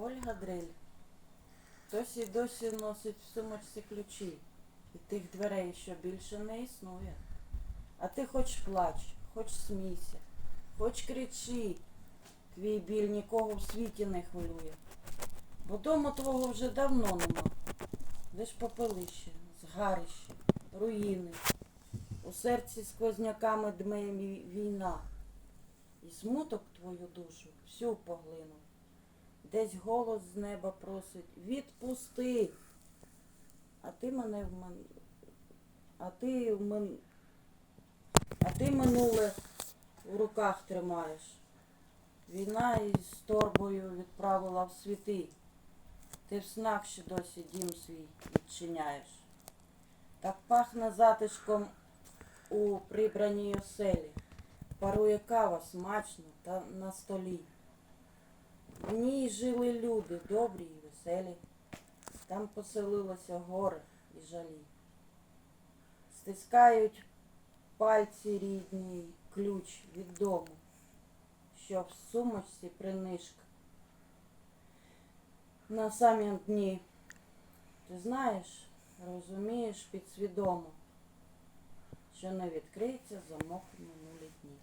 Ольга Дриль. Хтось і досі носить в сумочці ключі. І тих дверей, що більше не існує. А ти хоч плач, хоч смійся, хоч кричи. Твій біль нікого в світі не хвилює. Бо дому твого вже давно нема. Лиш попелище, згарище, руїни. У серці сквозняками дме вій- війна. І смуток твою душу всю поглинув. Десь голос з неба просить відпусти. А ти мене в мен... А ти в мен... А ти минуле в руках тримаєш. Війна із торбою відправила в світи. Ти в снах ще досі дім свій відчиняєш. Так пахне затишком у прибраній оселі. Парує кава смачно та на столі. Ній жили люди добрі і веселі. Там поселилося горе і жалі. Стискають пальці рідні ключ від дому, що в сумочці принишка. На самім дні. Ти знаєш, розумієш підсвідомо, що не відкриється замок минулі дні.